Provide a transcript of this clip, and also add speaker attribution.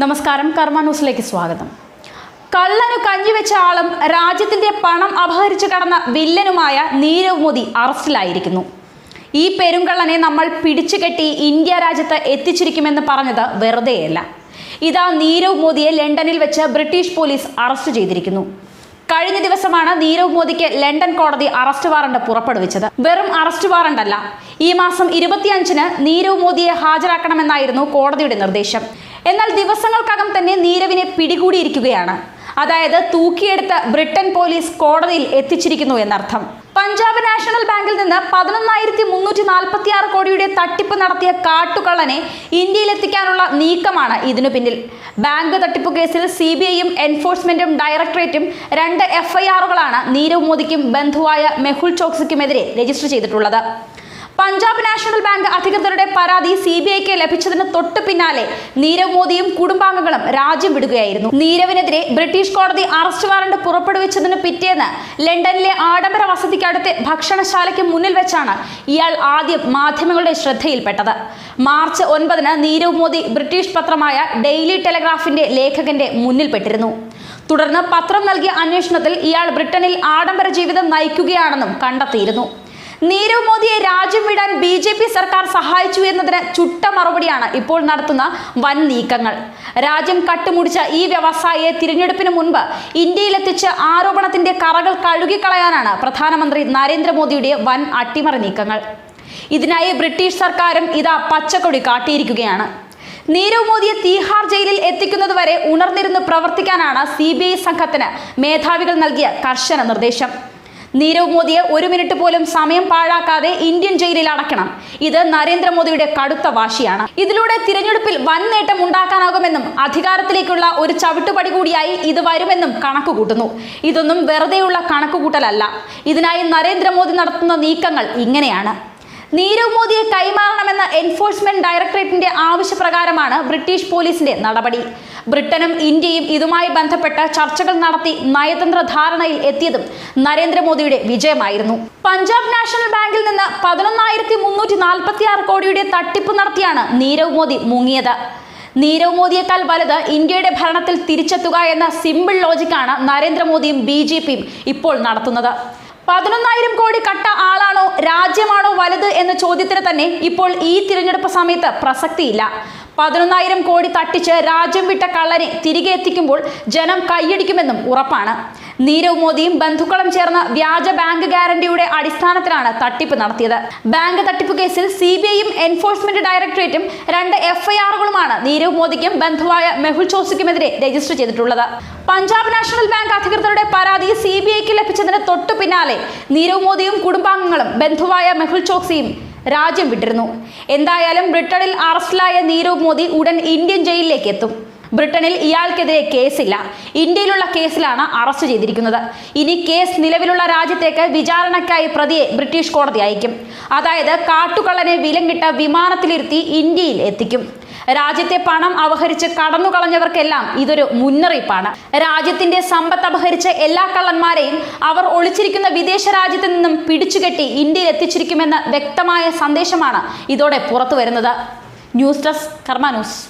Speaker 1: നമസ്കാരം കർമ്മ ന്യൂസിലേക്ക് സ്വാഗതം. കള്ളനു കഞ്ഞിവെച്ച ആളും രാജ്യത്തിന്റെ പണം അപഹരിച്ചു കടന്ന വില്ലനുമായ നീരവ് മോദി അറസ്റ്റിലായിരിക്കുന്നു. ഈ പെരുങ്കള്ളനെ നമ്മൾ പിടിച്ചു കെട്ടി ഇന്ത്യ രാജ്യത്ത് എത്തിച്ചിരിക്കുമെന്ന് പറഞ്ഞത് വെറുതെയല്ല. ഇതാ നീരവ് മോദിയെ ലണ്ടനിൽ വെച്ച് ബ്രിട്ടീഷ് പോലീസ് അറസ്റ്റ് ചെയ്തിരിക്കുന്നു. കഴിഞ്ഞ ദിവസമാണ് നീരവ് മോദിക്ക് ലണ്ടൻ കോടതി അറസ്റ്റ് വാറണ്ട് പുറപ്പെടുവിച്ചത്. വെറും അറസ്റ്റ് വാറണ്ടല്ല ഈ മാസം ഇരുപത്തിയഞ്ചിന് നീരവ് മോദിയെ ഹാജരാക്കണമെന്നായിരുന്നു കോടതിയുടെ നിർദ്ദേശം. എന്നാൽ ദിവസങ്ങൾക്കകം തന്നെ നീരവിനെ പിടികൂടിയിരിക്കുകയാണ്. അതായത് തൂക്കിയെടുത്ത ബ്രിട്ടൻ പോലീസ് കോടതിയിൽ എത്തിച്ചിരിക്കുന്നു എന്നർത്ഥം. പഞ്ചാബ് നാഷണൽ ബാങ്കിൽ നിന്ന് പതിനൊന്നായിരത്തി മുന്നൂറ്റി നാൽപ്പത്തി ആറ് കോടിയുടെ തട്ടിപ്പ് നടത്തിയ കാട്ടുകള്ളനെ ഇന്ത്യയിലെത്തിക്കാനുള്ള നീക്കമാണ് ഇതിനു പിന്നിൽ. ബാങ്ക് തട്ടിപ്പ് കേസിൽ സി ബി ഐയും എൻഫോഴ്സ്മെന്റും ഡയറക്ടറേറ്റും രണ്ട് എഫ്ഐആറുകളാണ് നീരവ് മോദിക്കും ബന്ധുവായ മെഹുൽ ചോക്സിക്കുമെതിരെ രജിസ്റ്റർ ചെയ്തിട്ടുള്ളത്. പഞ്ചാബ് നാഷണൽ ബാങ്ക് അധികൃതരുടെ പരാതി സി ബി ഐക്ക് ലഭിച്ചതിന് തൊട്ടു പിന്നാലെ നീരവ് മോദിയും കുടുംബാംഗങ്ങളും രാജ്യം വിടുകയായിരുന്നു. നീരവിനെതിരെ ബ്രിട്ടീഷ് കോടതി അറസ്റ്റ് വാറണ്ട് പുറപ്പെടുവിച്ചതിന് പിറ്റേന്ന് ലണ്ടനിലെ ആഡംബര വസതിക്കടുത്തെ ഭക്ഷണശാലയ്ക്ക് മുന്നിൽ വെച്ചാണ് ഇയാൾ ആദ്യം മാധ്യമങ്ങളുടെ ശ്രദ്ധയിൽപ്പെട്ടത്. മാർച്ച് ഒൻപതിന് നീരവ് മോദി ബ്രിട്ടീഷ് പത്രമായ ഡെയിലി ടെലഗ്രാഫിന്റെ ലേഖകന്റെ മുന്നിൽപ്പെട്ടിരുന്നു. തുടർന്ന് പത്രം നൽകിയ അന്വേഷണത്തിൽ ഇയാൾ ബ്രിട്ടനിൽ ആഡംബര ജീവിതം നയിക്കുകയാണെന്നും കണ്ടെത്തിയിരുന്നു. നീരവ് മോദിയെ രാജ്യം വിടാൻ ബി ജെ പി സർക്കാർ സഹായിച്ചു എന്നതിന് ചുട്ട മറുപടിയാണ് ഇപ്പോൾ നടത്തുന്ന വൻ നീക്കങ്ങൾ. രാജ്യം കട്ടുമുടിച്ച ഈ വ്യവസായിയെ തിരഞ്ഞെടുപ്പിന് മുൻപ് ഇന്ത്യയിലെത്തിച്ച് ആരോപണത്തിന്റെ കറകൾ കഴുകിക്കളയാനാണ് പ്രധാനമന്ത്രി നരേന്ദ്രമോദിയുടെ വൻ അട്ടിമറി നീക്കങ്ങൾ. ഇതിനായി ബ്രിട്ടീഷ് സർക്കാരും ഇതാ പച്ചക്കൊടി കാട്ടിയിരിക്കുകയാണ്. നീരവ് മോദിയെ തീഹാർ ജയിലിൽ എത്തിക്കുന്നതുവരെ ഉണർന്നിരുന്ന് പ്രവർത്തിക്കാനാണ് സി സംഘത്തിന് മേധാവികൾ നൽകിയ കർശന നിർദ്ദേശം. നീരവ് മോദിയെ ഒരു മിനിറ്റ് പോലും സമയം പാഴാക്കാതെ ഇന്ത്യൻ ജയിലിൽ അടക്കണം ഇത് നരേന്ദ്രമോദിയുടെ കടുത്ത വാശിയാണ്. ഇതിലൂടെ തിരഞ്ഞെടുപ്പിൽ വൻ നേട്ടം ഉണ്ടാക്കാനാകുമെന്നും അധികാരത്തിലേക്കുള്ള ഒരു ചവിട്ടുപടി കൂടിയായി ഇത് വരുമെന്നും കണക്കുകൂട്ടുന്നു. ഇതൊന്നും വെറുതെയുള്ള കണക്കുകൂട്ടലല്ല. ഇതിനായി നരേന്ദ്രമോദി നടത്തുന്ന നീക്കങ്ങൾ ഇങ്ങനെയാണ്. നീരവ് മോദിയെ കൈമാറണമെന്ന എൻഫോഴ്സ്മെന്റ് ഡയറക്ടറേറ്റിന്റെ ആവശ്യപ്രകാരമാണ് ബ്രിട്ടീഷ് പോലീസിന്റെ നടപടി. ബ്രിട്ടനും ഇന്ത്യയും ഇതുമായി ബന്ധപ്പെട്ട ചർച്ചകൾ നടത്തി നയതന്ത്ര ധാരണയിൽ എത്തിയതും നരേന്ദ്രമോദിയുടെ വിജയമായിരുന്നു. പഞ്ചാബ് നാഷണൽ ബാങ്കിൽ നിന്ന് പതിനൊന്നായിരത്തി മുന്നൂറ്റി നാൽപ്പത്തി ആറ് കോടിയുടെ തട്ടിപ്പ് നടത്തിയാണ് നീരവ് മോദി മുങ്ങിയത്. നീരവ് മോദിയേക്കാൾ വലുത് ഇന്ത്യയുടെ ഭരണത്തിൽ തിരിച്ചെത്തുക എന്ന സിമ്പിൾ ലോജിക്കാണ് നരേന്ദ്രമോദിയും ബി ഇപ്പോൾ നടത്തുന്നത്. പതിനൊന്നായിരം കോടി കട്ട ആളാണോ? രാജ്യമാണോ വലുത് എന്ന ചോദ്യത്തിന് തന്നെ ഇപ്പോൾ ഈ തിരഞ്ഞെടുപ്പ് സമയത്ത് പ്രസക്തിയില്ല. പതിനൊന്നായിരം കോടി തട്ടിച്ച് രാജ്യം വിട്ട കള്ളനെ തിരികെ എത്തിക്കുമ്പോൾ ജനം കൈയടിക്കുമെന്നും ഉറപ്പാണ്. നീരവ് മോദിയും ബന്ധുക്കളും ചേർന്ന് വ്യാജ ബാങ്ക് ഗ്യാരണ്ടിയുടെ അടിസ്ഥാനത്തിലാണ് തട്ടിപ്പ് നടത്തിയത്. ബാങ്ക് തട്ടിപ്പ് കേസിൽ സി ബി ഐയും എൻഫോഴ്സ്മെന്റ് ഡയറക്ടറേറ്റും രണ്ട് എഫ്ഐആറുകളുമാണ് നീരവ് മോദിക്കും ബന്ധുവായ മെഹുൽ ചോസിക്കുമെതിരെ രജിസ്റ്റർ ചെയ്തിട്ടുള്ളത്. പഞ്ചാബ് നാഷണൽ ബാങ്ക് അധികൃതരുടെ പരാതി സി ബി ഐക്ക് ലഭിച്ചതിന് തൊട്ടു പിന്നാലെ നീരവ് മോദിയും കുടുംബാംഗങ്ങളും ബന്ധുവായ മെഹുൽ ചോക്സിയും രാജ്യം വിട്ടിരുന്നു. എന്തായാലും ബ്രിട്ടനിൽ അറസ്റ്റിലായ നീരവ് മോദി ഉടൻ ഇന്ത്യൻ ജയിലിലേക്ക് എത്തും. ബ്രിട്ടനിൽ ഇയാൾക്കെതിരെ കേസില്ല. ഇന്ത്യയിലുള്ള കേസിലാണ് അറസ്റ്റ് ചെയ്തിരിക്കുന്നത്. ഇനി കേസ് നിലവിലുള്ള രാജ്യത്തേക്ക് വിചാരണയ്ക്കായി പ്രതിയെ ബ്രിട്ടീഷ് കോടതി അയക്കും. അതായത് കാട്ടുകള്ളനെ വിലങ്ങിട്ട വിമാനത്തിലിരുത്തി ഇന്ത്യയിൽ എത്തിക്കും. രാജ്യത്തെ പണം അപഹരിച്ച് കടന്നു കളഞ്ഞവർക്കെല്ലാം ഇതൊരു മുന്നറിയിപ്പാണ്. രാജ്യത്തിന്റെ സമ്പത്ത് അപഹരിച്ച എല്ലാ കള്ളന്മാരെയും അവർ ഒളിച്ചിരിക്കുന്ന വിദേശ രാജ്യത്ത് നിന്നും പിടിച്ചുകെട്ടി ഇന്ത്യയിൽ എത്തിച്ചിരിക്കുമെന്ന വ്യക്തമായ സന്ദേശമാണ് ഇതോടെ പുറത്തു വരുന്നത് ന്യൂസ് ഡെസ്ക് കർമ്മ ന്യൂസ്.